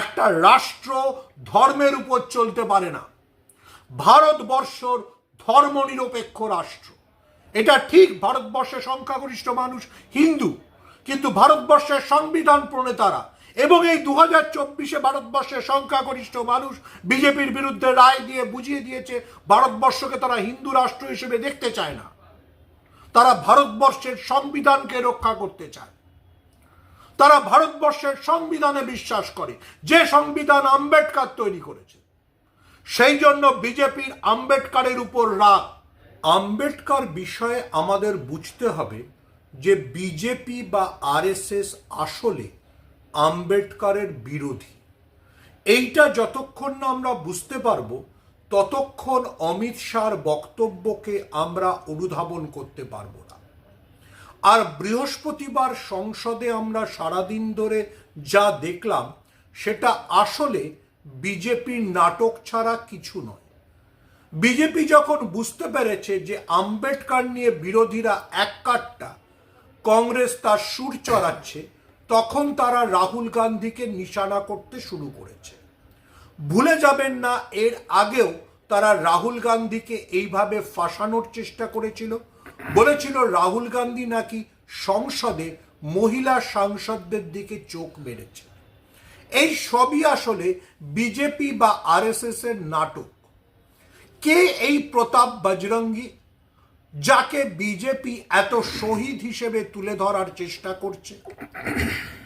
একটা রাষ্ট্র ধর্মের উপর চলতে পারে না। ভারতবর্ষর ধর্মনিরপেক্ষ রাষ্ট্র। এটা ঠিক ভারতবর্ষের সংখ্যাগরিষ্ঠ মানুষ হিন্দু, কিন্তু ভারতবর্ষের সংবিধান প্রণেতারা এবং এই দু হাজার চব্বিশে ভারতবর্ষের সংখ্যাগরিষ্ঠ মানুষ বিজেপির বিরুদ্ধে রায় দিয়ে বুঝিয়ে দিয়েছে, ভারতবর্ষকে তারা হিন্দু রাষ্ট্র হিসেবে দেখতে চায় না। তারা ভারতবর্ষের সংবিধানকে রক্ষা করতে চায়। তারা ভারতবর্ষের সংবিধানে বিশ্বাস করে। যে সংবিধান আম্বেদকর তৈরি করেছে, সেই জন্য বিজেপির আম্বেদকারের উপর রাগ। আম্বেদকর বিষয়ে আমাদের বুঝতে হবে যে বিজেপি বা আরএসএস আসলে আম্বেদকরের বিরোধী। এইটা যতক্ষণ না আমরা বুঝতে পারব, ততক্ষণ অমিত শাহর বক্তব্যকে আমরা অনুধাবন করতে পারব আর বৃহস্পতিবার সংসদে আমরা সারাদিন ধরে যা দেখলাম, সেটা আসলে বিজেপির নাটক ছাড়া কিছু নয়। বিজেপি যখন বুঝতে পেরেছে যে আম্বেদকর নিয়ে বিরোধীরা এক কাটটা, কংগ্রেস তার সুর চড়াচ্ছে, তখন তারা রাহুল গান্ধীকে নিশানা করতে শুরু করেছে। ভুলে যাবেন না, এর আগেও তারা রাহুল গান্ধীকে এইভাবে ফাঁসানোর চেষ্টা করেছিল। বলেছিল রাহুল গান্ধী নাকি সংসদে মহিলা সাংসদদের দিকে চোখ মেরেছে। এই সবই আসলে বিজেপি বা আরএসএস এর নাটক। কে এই প্রতাপ বজরঙ্গী, যাকে বিজেপি এত শহীদ হিসেবে তুলে ধরার চেষ্টা করছে?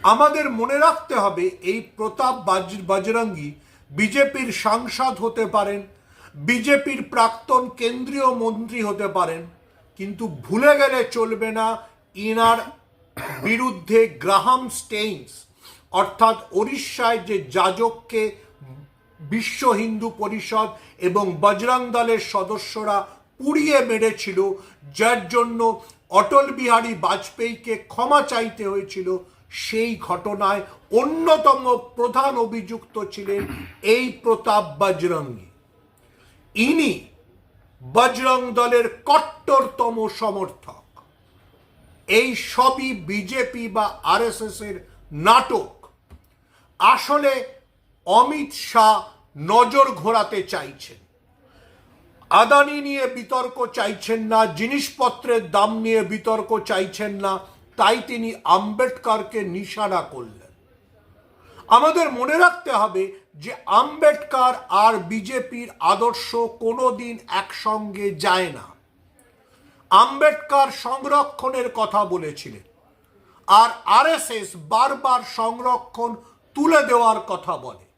আমাদের মনে রাখতে হবে এই প্রতাপ বাজ- বজরঙ্গী বিজেপির সাংসদ হতে পারেন, বিজেপির প্রাক্তন কেন্দ্রীয় মন্ত্রী হতে পারেন কিন্তু ভুলে গেলে চলবে না ইনার বিরুদ্ধে গ্রাহাম স্টেইনস। অর্থাৎ ওড়িশায় যে যাজককে বিশ্ব হিন্দু পরিষদ এবং বজরং দলের সদস্যরা পুড়িয়ে মেরেছিল, যার জন্য অটল বিহারী বাজপেয়ীকে ক্ষমা চাইতে হয়েছিল, সেই ঘটনায় অন্যতম প্রধান অভিযুক্ত ছিলেন এই প্রতাপ বজরঙ্গী ইনি বজরং দলের কট্টরতম সমর্থক। এই সবই বিজেপি বা আরএসএস এর নাটক। আসলে অমিত শাহ নজর ঘোরাতে চাইছেন। আদানি নিয়ে বিতর্ক চাইছেন না, জিনিসপত্রের দাম নিয়ে বিতর্ক চাইছেন না, তাই তিনি আম্বেদকরকে নিশানা করলেন। আমাদের মনে রাখতে হবে যে আম্বেদকার আর বিজেপির আদর্শ কোনো দিন একসঙ্গে যায় না। আম্বেদকার সংরক্ষণের কথা বলেছিলেন আর আরএসএস বারবার সংরক্ষণ তুলে দেওয়ার কথা বলে।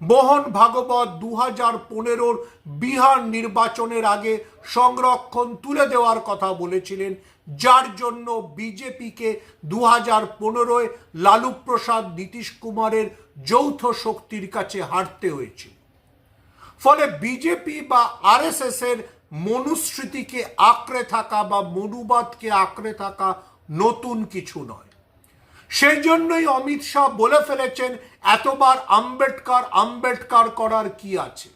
মোহন ভাগবত দু হাজার পনেরোর বিহার নির্বাচনের আগে সংরক্ষণ তুলে দেওয়ার কথা বলেছিলেন। যার জন্য বিজেপিকে দু হাজার পনেরোয় লালু প্রসাদ নীতিশ কুমারের যৌথ শক্তির কাছে হারতে হয়েছিল ফলে বিজেপি বা আরএসএস এর মনুস্মৃতিকে আঁকড়ে থাকা বা মনুবাদকে আঁকড়ে থাকা নতুন কিছু নয়। সেই জন্যই অমিত শাহ বলে ফেলেছেন, এতবার আম্বেদকর, আম্বেদকার করার কি আছে?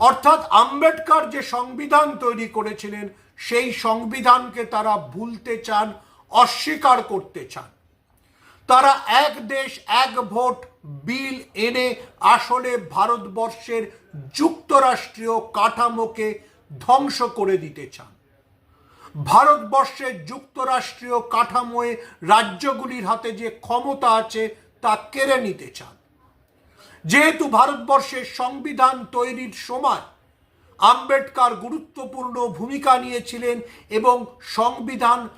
অর্থাৎ আম্বেদকর যে সংবিধান তৈরি করেছিলেন, সেই সংবিধানকে তারা ভুলতে চান, অস্বীকার করতে চান। তারা এক দেশ, এক ভোট বিল এনে আসলে ভারতবর্ষের যুক্তরাষ্ট্রীয় কাঠামোকে ধ্বংস করে দিতে চান। ভারতবর্ষের যুক্তরাষ্ট্রীয় কাঠামোয় রাজ্যগুলির হাতে যে ক্ষমতা আছে, তা কেড়ে নিতে চান। যেহেতু ভারতবর্ষের সংবিধান তৈরির সময় আম্বেদকর গুরুত্বপূর্ণ ভূমিকা নিয়েছিলেন এবং সংবিধান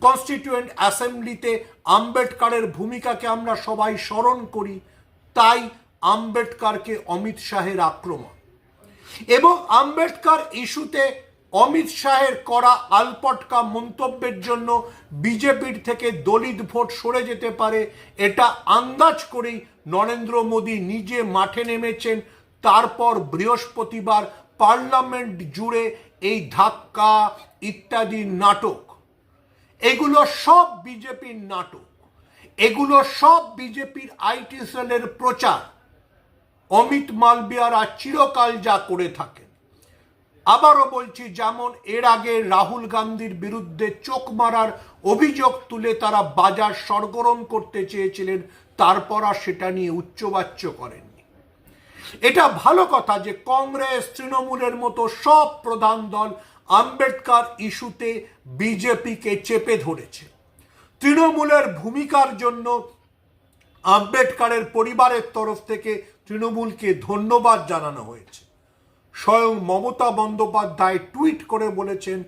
কনস্টিটিউয়েন্ট অ্যাসেম্বলিতে আম্বেদকরের ভূমিকাকে আমরা সবাই স্মরণ করি, তাই আম্বেদকরকে অমিত শাহের আক্রমণ। এবং আম্বেদকর ইস্যুতে অমিত শাহের করা আলপটকা মন্তব্যের জন্য বিজেপির থেকে দলিত ভোট সরে যেতে পারে, এটা আন্দাজ করেই নরেন্দ্র মোদী নিজে মাঠে নেমেছেন। তারপর বৃহস্পতিবার পার্লামেন্ট জুড়ে এই ধাক্কা ইত্যাদি নাটক। এগুলো সব বিজেপির নাটক। এগুলো সব বিজেপির আইটি সেলের প্রচার। অমিত মালবিয়ারা চিরকাল যা করে থাকেন আবারও বলছি, যেমন এর আগে রাহুল গান্ধীর বিরুদ্ধে চোখ মারার অভিযোগ তুলে তারা বাজার সরগরম করতে চেয়েছিলেন, তারপর আর সেটা নিয়ে উচ্চবাচ্য করেননি। এটা ভালো কথা যে কংগ্রেস, তৃণমূলের মতো সব প্রধান দল আম্বেদকার ইস্যুতে বিজেপিকে চেপে ধরেছে। তৃণমূলের ভূমিকার জন্য আম্বেদকারের পরিবারের তরফ থেকে তৃণমূলকে ধন্যবাদ জানানো হয়েছে। স্বয়ং মমতা বন্দ্যোপাধ্যায় টুইট করে বলেছেন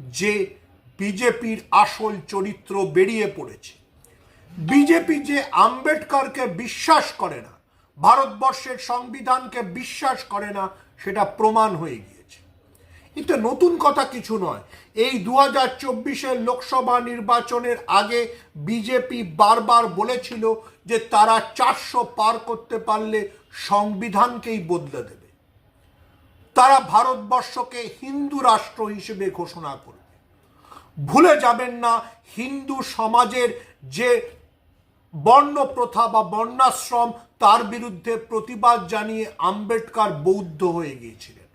যে বিজেপির আসল চরিত্র বেরিয়ে পড়েছে। বিজেপি যে আম্বেদকরকে বিশ্বাস করে না, ভারতবর্ষের সংবিধানকে বিশ্বাস করে না, সেটা প্রমাণ হয়ে গিয়েছে। এটা নতুন কথা কিছু নয়, এই দু হাজার চব্বিশের লোকসভা নির্বাচনের আগে বিজেপি বারবার বলেছিল যে তারা চারশো পার করতে পারলে সংবিধানকেই বদলে দেবে। তারা ভারতবর্ষকে হিন্দু রাষ্ট্র হিসেবে ঘোষণা করবে। ভুলে যাবেন না, হিন্দু সমাজের যে বর্ণ প্রথা বা বর্ণাশ্রম, তার বিরুদ্ধে প্রতিবাদ জানিয়ে আম্বেদকার বৌদ্ধ হয়ে গিয়েছিলেন।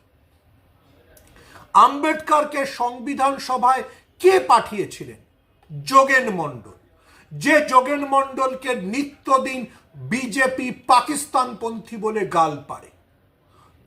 আম্বেদকারকে সংবিধান সভায় কে পাঠিয়েছিলেন? যোগেন মণ্ডল। যে যোগেন মণ্ডলকে নিত্যদিন বিজেপি পাকিস্তানপন্থী বলে গাল পারে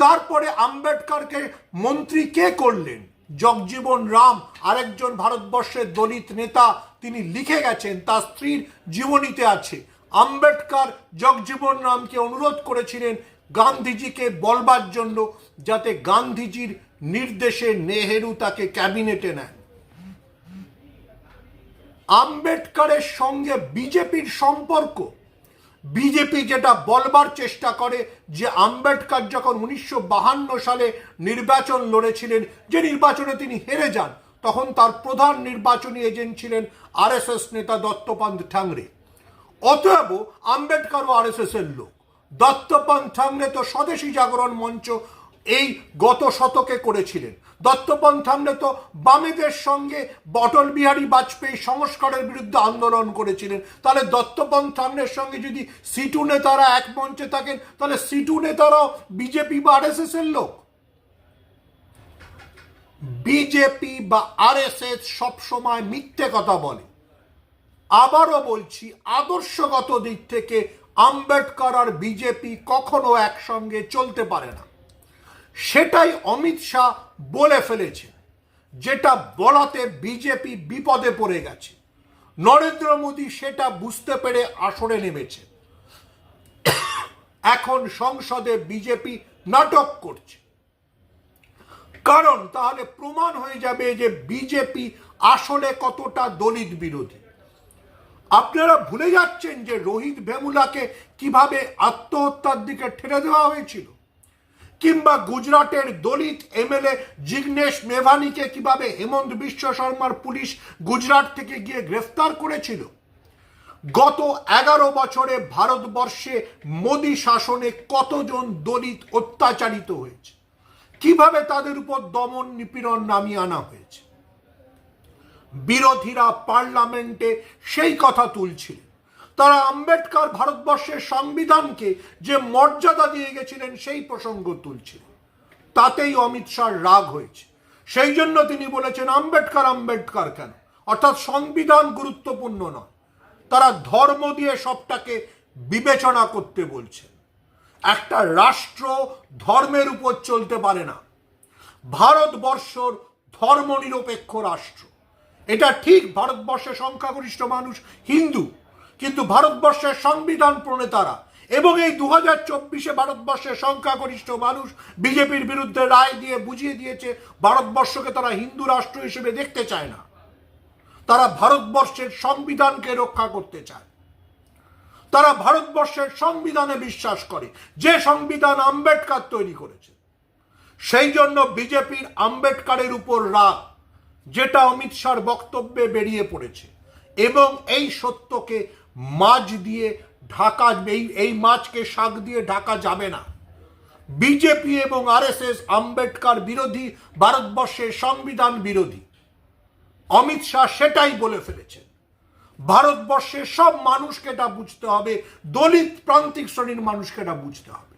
তারপরে আম্বেদকারকে মন্ত্রী কে করলেন? জগজীবন রাম, আরেকজন ভারতবর্ষের দলিত নেতা, তিনি লিখে গেছেন, তার স্ত্রীর জীবনীতে আছে। আম্বেদকার জগজীবন রামকে অনুরোধ করেছিলেন গান্ধীজিকে বলবার জন্য যাতে গান্ধীজির নির্দেশে নেহেরু তাকে ক্যাবিনেটে নেন। আম্বেদকারের সঙ্গে বিজেপির সম্পর্ক বিজেপি যেটা বলবার চেষ্টা করে যে আম্বেদকর যখন উনিশশো সালে নির্বাচন লড়েছিলেন, যে নির্বাচনে তিনি হেরে যান, তখন তার প্রধান নির্বাচনী এজেন্ট ছিলেন আরএসএস নেতা দত্তপান্ত ঠাংরে। অতএব আম্বেদকরও আরএসএস এর লোক। দত্তপান্ত ঠাংরে তো স্বদেশী জাগরণ মঞ্চ এই গত শতকে করেছিলেন। দত্তপন্ত ঠামলে তো বামেদের সঙ্গে বটল বিহারী বাজপেয়ী সংস্কারের বিরুদ্ধে আন্দোলন করেছিলেন। তাহলে দত্তপন্ত ঠামলের সঙ্গে যদি সিটু নেতারা এক মঞ্চে থাকেন, তাহলে সিটু নেতারাও বিজেপি বা আরএসএস এর লোক? বিজেপি বা আরএসএস সবসময় মিথ্যে কথা বলে। আবারও বলছি, আদর্শগত দিক থেকে আম্বেদকর আর বিজেপি কখনো একসঙ্গে চলতে পারে না। সেটাই অমিত শাহ বলে ফেলেছে, যেটা বলাতে বিজেপি বিপদে পড়ে গেছে। নরেন্দ্র মোদী সেটা বুঝতে পেরে আসরে নেমেছে। এখন সংসদে বিজেপি নাটক করছে। কারণ তাহলে প্রমাণ হয়ে যাবে যে বিজেপি আসলে কতটা দলিত বিরোধী। আপনারা ভুলে যাচ্ছেন যে রোহিত ভেমুলাকে কীভাবে আত্মহত্যার দিকে ঠেলে দেওয়া হয়েছিল? কিংবা গুজরাটের দলিত এমএলএ জিগ্নেশ মেভানিকে কীভাবে হেমন্ত বিশ্ব শর্মার পুলিশ গুজরাট থেকে গিয়ে গ্রেফতার করেছিল? গত এগারো বছরে ভারতবর্ষে মোদী শাসনে কতজন দলিত অত্যাচারিত হয়েছে? কীভাবে তাদের উপর দমন নিপীড়ন নামিয়ে আনা হয়েছে? বিরোধীরা পার্লামেন্টে সেই কথা তুলছিলেন তারা আম্বেদকর ভারতবর্ষের সংবিধানকে যে মর্যাদা দিয়ে গেছিলেন, সেই প্রসঙ্গ তুলছিলেন। তাতেই অমিত শাহ রাগ হয়েছে। সেই জন্য তিনি বলেছেন, আম্বেদকর আম্বেদকর কেন? অর্থাৎ সংবিধান গুরুত্বপূর্ণ নয়। তারা ধর্ম দিয়ে সবটাকে বিবেচনা করতে বলছেন। একটা রাষ্ট্র ধর্মের উপর চলতে পারে না। ভারতবর্ষর ধর্মনিরপেক্ষ রাষ্ট্র। এটা ঠিক ভারতবর্ষের সংখ্যাগরিষ্ঠ মানুষ হিন্দু। কিন্তু ভারতবর্ষের সংবিধান প্রণেতারা এবং এই দু হাজার চব্বিশে ভারতবর্ষের সংখ্যাগরিষ্ঠ মানুষ বিজেপির বিরুদ্ধে রায় দিয়ে বুঝিয়ে দিয়েছে, ভারতবর্ষকে তারা হিন্দু রাষ্ট্র হিসেবে দেখতে চায় না। তারা ভারতবর্ষের সংবিধানকে রক্ষা করতে চায়। তারা ভারতবর্ষের সংবিধানে বিশ্বাস করে, যে সংবিধান আম্বেদকার তৈরি করেছে। সেই জন্য বিজেপির আম্বেদকারের উপর রাগ, যেটা অমিত শাহর বক্তব্যে বেরিয়ে পড়েছে, এবং এই সত্যকে মাছ দিয়ে ঢাকা, এই এই মাছকে শাক দিয়ে ঢাকা যাবে না। বিজেপি এবং আরএসএস আম্বেদকর বিরোধী, ভারতবর্ষের সংবিধান বিরোধী। অমিত শাহ সেটাই বলে ফেলেছেন। ভারতবর্ষের সব মানুষকে এটা বুঝতে হবে, দলিত প্রান্তিক শ্রেণির মানুষকে এটা বুঝতে হবে।